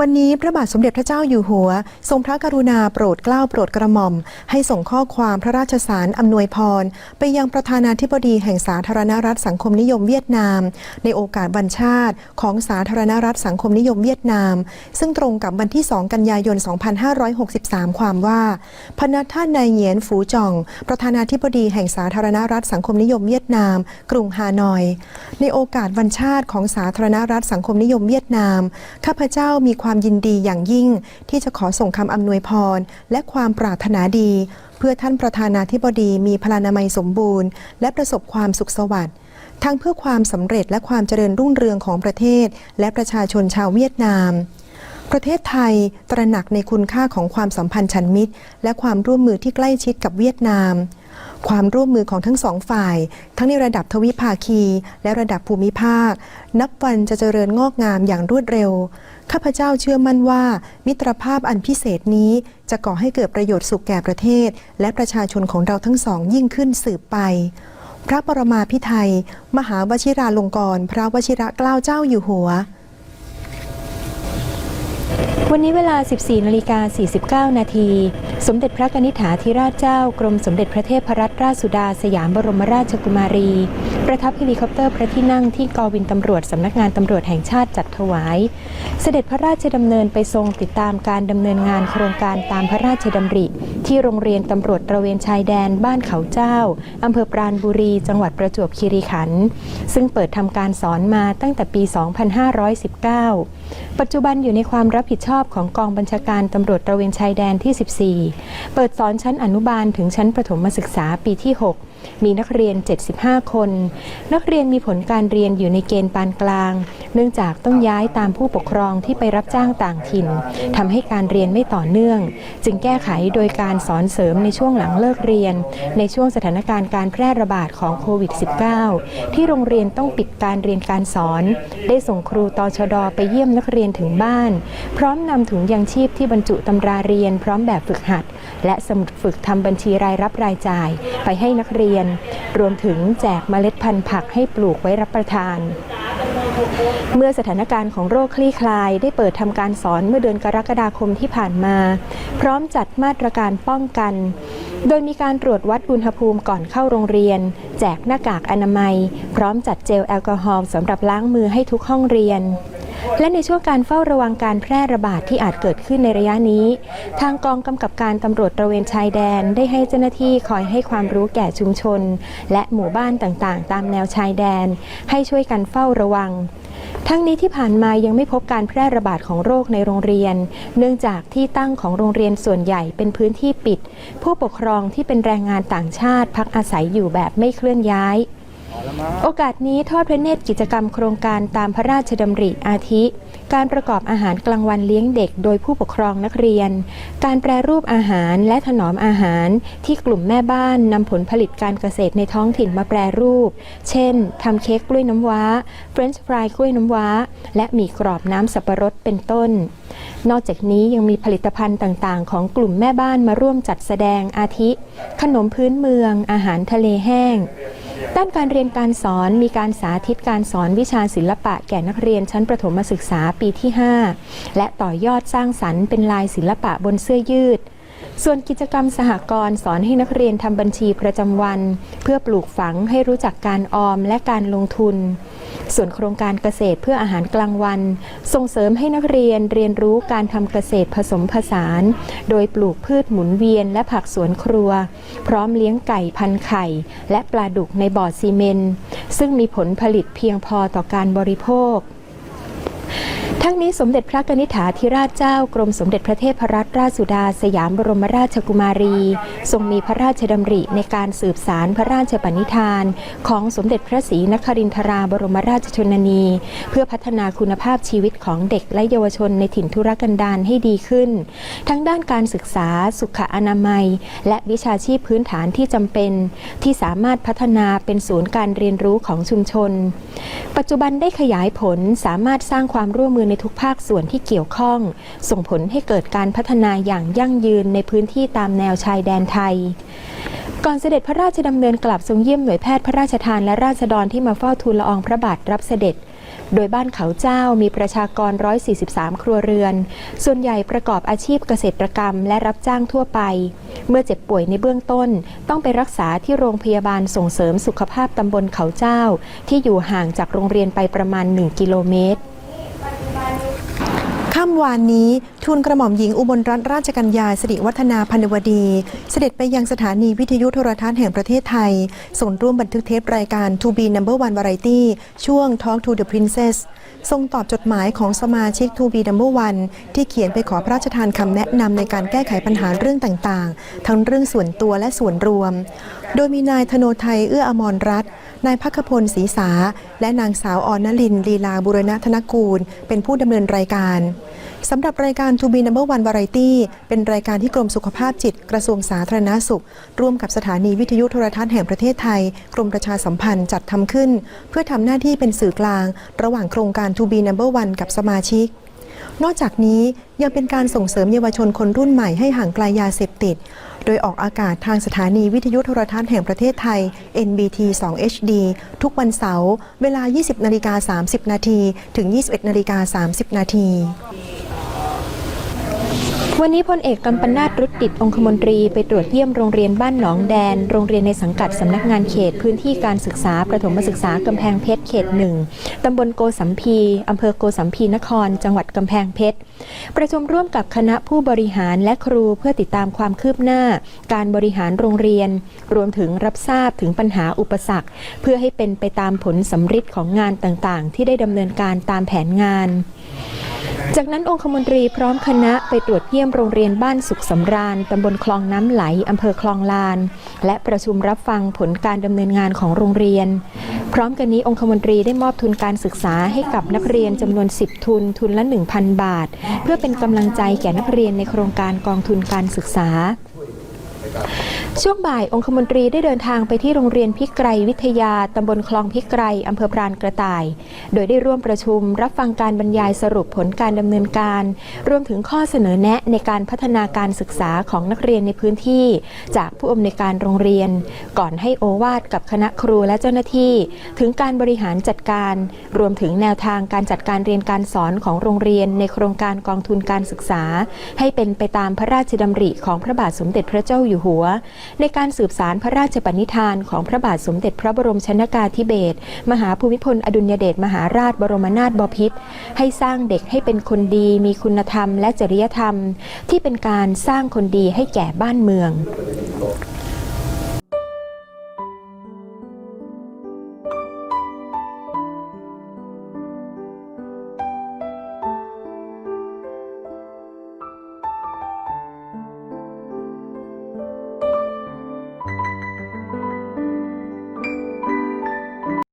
วันนี้พระบาทสมเด็จพระเจ้าอยู่หัว ทรงพระกรุณาโปรดเกล้าโปรดกระหม่อม ให้ส่งข้อความพระราชสารอำนวยพร ไปยังประธานาธิบดีแห่งสาธารณรัฐสังคมนิยมเวียดนาม ในโอกาสวันชาติของสาธารณรัฐสังคมนิยมเวียดนาม ซึ่งตรงกับวันที่ 2 กันยายน 2563 ความว่า พนัท่านนายเหงียนฝูจ่อง ประธานาธิบดีแห่งสาธารณรัฐสังคมนิยมเวียดนาม กรุงฮานอย ในโอกาสวันชาติของสาธารณรัฐสังคมนิยมเวียดนามข้าพเจ้ามีความยินดีอย่างยิ่ง ที่จะขอส่งคำอำนวยพร และความปรารถนาดี เพื่อท่านประธานาธิบดีมีพลานามัยสมบูรณ์ และประสบความสุขสวัสดิ์ทั้งเพื่อความสำเร็จและความเจริญรุ่งเรืองของประเทศ และประชาชนชาวเวียดนาม ประเทศไทยตระหนักในคุณค่าของความสัมพันธ์ชันมิตร และความร่วมมือที่ใกล้ชิดกับเวียดนาม ความร่วมมือของทั้งสองฝ่าย ทั้งในระดับทวิภาคี และระดับภูมิภาค นับวันจะเจริญงอกงามอย่างรวดเร็ว ข้าพเจ้าเชื่อมั่นว่า มิตรภาพอันพิเศษนี้จะก่อให้เกิดประโยชน์สุขแก่ประเทศ และประชาชนของเราทั้งสองยิ่งขึ้นสืบไป พระปรมาภิไธยมหาวชิราลงกรณพระวชิระเกล้าเจ้าอยู่หัววันนี้เวลา 14นาฬิกา49 นาที สมเด็จพระนิษฐาธิราชเจ้ากรมสมเด็จพระเทพรัตนราชสุดาสยามบรมราชกุมารี ประทับเฮลิคอปเตอร์พระที่นั่งที่กองบินตำรวจสำนักงานตำรวจแห่งชาติจัดถวาย เสด็จพระราชดำเนินไปทรงติดตามการดำเนินงานโครงการตามพระราชดำริ ที่โรงเรียนตำรวจตระเวนชายแดนบ้านเขาเจ้าอำเภอปราณบุรี จังหวัดประจวบคีรีขันธ์ซึ่งเปิดทำการสอนมาตั้งแต่ปี 2519 ปัจจุบันอยู่ในความรับผิดชอบของกองบัญชาการตำรวจตระเวนชายแดนที่ 14เปิดสอนชั้นอนุบาลถึงชั้นประถมศึกษาปีที่ 6 มีนักเรียน 75 คน นักเรียนมีผลการเรียนอยู่ในเกณฑ์ปานกลาง เนื่องจากต้องย้ายตามผู้ปกครองที่ไปรับจ้างต่างถิ่นทำให้การเรียนไม่ต่อเนื่อง จึงแก้ไขโดยการสอนเสริมในช่วงหลังเลิกเรียน ในช่วงสถานการณ์การแพร่ระบาดของโควิด -19 ที่โรงเรียนต้องปิดการเรียนการสอน ได้ส่งครูตชดไปเยี่ยมนักเรียนถึงบ้าน พร้อมนำถุงยังชีพที่บรรจุตำราเรียน พร้อมแบบฝึกหัด และสมุดฝึกทำบัญชีรายรับรายจ่าย ไปให้นักเรียนรียน รวมถึงแจกเมล็ดพันธุ์ผักให้ปลูกไว้รับประทาน เมื่อสถานการณ์ของโรคคลี่คลาย ได้เปิดทำการสอนเมื่อเดือนกรกฎาคมที่ผ่านมา พร้อมจัดมาตรการป้องกัน โดยมีการตรวจวัดอุณหภูมิก่อนเข้าโรงเรียน แจกหน้ากากอนามัย พร้อมจัดเจลแอลกอฮอล์สำหรับล้างมือให้ทุกห้องเรียน และในช่วงการเฝ้าระวังการแพร่ระบาดที่อาจเกิดขึ้นในระยะนี้ ทางกองกำกับการตำรวจตระเวนชายแดนได้ให้เจ้าหน้าที่คอยให้ความรู้แก่ชุมชน และหมู่บ้านต่างๆ ตามแนวชายแดน ให้ช่วยกันเฝ้าระวังทั้งนี้ที่ผ่านมายังไม่พบการแพร่ระบาดของโรคในโรงเรียน เนื่องจากที่ตั้งของโรงเรียนส่วนใหญ่เป็นพื้นที่ปิด ผู้ปกครองที่เป็นแรงงานต่างชาติพักอาศัยอยู่แบบไม่เคลื่อนย้าย โอกาสนี้ทอดพระเนตรกิจกรรมโครงการตามพระราชดำริอาทิ การประกอบอาหารกลางวันเลี้ยงเด็กโดยผู้ปกครองนักเรียน การแปรรูปอาหารและถนอมอาหารที่กลุ่มแม่บ้านนำผลผลิตการเกษตรในท้องถิ่นมาแปรรูป เช่นทำเค้กกล้วยน้ำว้าเฟรนช์ฟรายกล้วยน้ำว้า และหมี่กรอบน้ำสับปะรดเป็นต้น นอกจากนี้ยังมีผลิตภัณฑ์ต่างๆ ของกลุ่มแม่บ้านมาร่วมจัดแสดงอาทิ ขนมพื้นเมือง อาหารทะเลแห้ง ด้านการเรียนการสอนมีการสาธิตการสอนวิชาศิลปะแก่นักเรียนชั้นประถมศึกษาปีที่ 5 และต่อยอดสร้างสรรค์เป็นลายศิลปะบนเสื้อยืด ส่วนกิจกรรมสหกรณ์สอนให้นักเรียนทำบัญชีประจำวัน เพื่อปลูกฝังให้รู้จักการออมและการลงทุน ส่วนโครงการเกษตรเพื่ออาหารกลางวัน ส่งเสริมให้นักเรียนเรียนรู้การทำเกษตรผสมผสาน โดยปลูกพืชหมุนเวียนและผักสวนครัว พร้อมเลี้ยงไก่พันไข่ และปลาดุกในบ่อซีเมน ซึ่งมีผลผลิตเพียงพอต่อการบริโภค ทั้งนี้สมเด็จพระกนิษฐาธิราชเจ้ากรมสมเด็จพระเทพรัตนราชสุดา สยามบรมราชกุมารี ทรงมีพระราชดำริในการสืบสารพระราชปณิธาน ของสมเด็จพระศรีนครินทราบรมราชชนนี เพื่อพัฒนาคุณภาพชีวิตของเด็กและเยาวชนในถิ่นทุรกันดารให้ดีขึ้น ทั้งด้านการศึกษาสุขอนามัย และวิชาชีพพื้นฐานที่จำเป็น ที่สามารถพัฒนาเป็นศูนย์การเรียนรู้ของชุมชน ปัจจุบันได้ขยายผลสามารถสร้างความร่วมมือในทุกภาคส่วนที่เกี่ยวข้อง ส่งผลให้เกิดการพัฒนาอย่างยั่งยืนในพื้นที่ตามแนวชายแดนไทยก่อนเสด็จพระราชดำเนินกลับทรงเยี่ยมหน่วยแพทย์พระราชทานและราษฎรที่มาเฝ้าทูลละอองพระบาทรับเสด็จ โดยบ้านเขาเจ้ามีประชากร 143 ครัวเรือน ส่วนใหญ่ประกอบอาชีพเกษตรกรรมและรับจ้างทั่วไป เมื่อเจ็บป่วยในเบื้องต้น ต้องไปรักษาที่โรงพยาบาลส่งเสริมสุขภาพตำบลเขาเจ้า ที่อยู่ห่างจากโรงเรียนไปประมาณ 1 กิโลเมตร ค่ำวานนี้ทูลกระหม่อมหญิงอุบลรัตนราชกัญญาสิริวัฒนาพันวดี เสด็จไปยังสถานีวิทยุโทรทัศน์แห่งประเทศไทย ส่งร่วมบันทึกเทปรายการ To Be Number One Variety ช่วง Talk to the Princess ทรงตอบจดหมายของสมาชิก To Be Number One ที่เขียนไปขอพระราชทานคำแนะนำในการแก้ไขปัญหาเรื่องต่างๆ ทั้งเรื่องส่วนตัวและส่วนรวม โดยมีนายธโนไทยเอื้ออมรรัตน์ นายพักพลศรีสา และนางสาวออนนลินลีลาบุรณธนกูล เป็นผู้ดำเนินรายการสำหรับรายการ To Be Number One Variety เป็นรายการที่กรมสุขภาพจิตกระทรวงสาธารณาสุข ร่วมกับสถานีวิทยุโทรทัศน์แห่งประเทศไทย กรมประชาสัมพันธ์จัดทำขึ้น เพื่อทำหน้าที่เป็นสื่อกลาง ระหว่างโครงการ To Be Number One กับสมาชิก นอกจากนี้ยังเป็นการส่งเสริมเยาวชนคนรุ่นใหม่ให้ห่างไกลยาเสพติด โดยออกอากาศทางสถานีวิทยุโทรทัศน์แห่งประเทศไทย NBT 2 HD ทุกวันเสาร์เวลา 20 นาฬิกา 30 นาที ถึง 21 นาฬิกา 30 นาที วันนี้พลเอกกำปนาตรุดดิตองคมนตรีไปตรวจเยี่ยมโรงเรียนบ้านหนองแดน โรงเรียนในสังกัดสำนักงานเขตพื้นที่การศึกษาประถมศึกษากำแพงเพชรเขตหนึ่งตำบลโกสัมพีอำเภอโกสัมพีนคร จังหวัดกำแพงเพชรประชุมร่วมกับคณะผู้บริหารและครูเพื่อติดตามความคืบหน้า การบริหารโรงเรียน รวมถึงรับทราบถึงปัญหาอุปสรรค เพื่อให้เป็นไปตามผลสำฤทธิ์ของงานต่างๆ ที่ได้ดำเนินการตามแผนงาน จากนั้นองคมนตรีพร้อมคณะไปตรวจเยี่ยมโรงเรียนบ้านสุขสำราญตำบลคลองน้ำไหลอำเภอคลองลาน และประชุมรับฟังผลการดำเนินงานของโรงเรียน พร้อมกันนี้องคมนตรีได้มอบทุนการศึกษาให้กับนักเรียนจำนวน 10 ทุนทุนละ 1,000 บาท เพื่อเป็นกำลังใจแก่นักเรียนในโครงการกองทุนการศึกษา ช่วงบ่ายองคมนตรีได้เดินทางไปที่โรงเรียนพิไกรวิทยา ตำบลคลองพิไกรอำเภอพรานกระต่าย โดยได้ร่วมประชุมรับฟังการบรรยายสรุปผลการดำเนินการ รวมถึงข้อเสนอแนะในการพัฒนาการศึกษาของนักเรียนในพื้นที่ จากผู้อำนวยการโรงเรียน ก่อนให้โอวาทกับคณะครูและเจ้าหน้าที่ ถึงการบริหารจัดการ รวมถึงแนวทางการจัดการเรียนการสอนของโรงเรียน ในโครงการกองทุนการศึกษา ให้เป็นไปตามพระราชดำริของพระบาทสมเด็จพระเจ้าอยู่หัวในการสืบสารพระราชปณิธานของพระบาทสมเด็จพระบรมชนากาธิเบศรมหาภูมิพลอดุลยเดชมหาราชบรมนาถบพิตรให้สร้างเด็กให้เป็นคนดี มีคุณธรรมและจริยธรรม ที่เป็นการสร้างคนดีให้แก่บ้านเมือง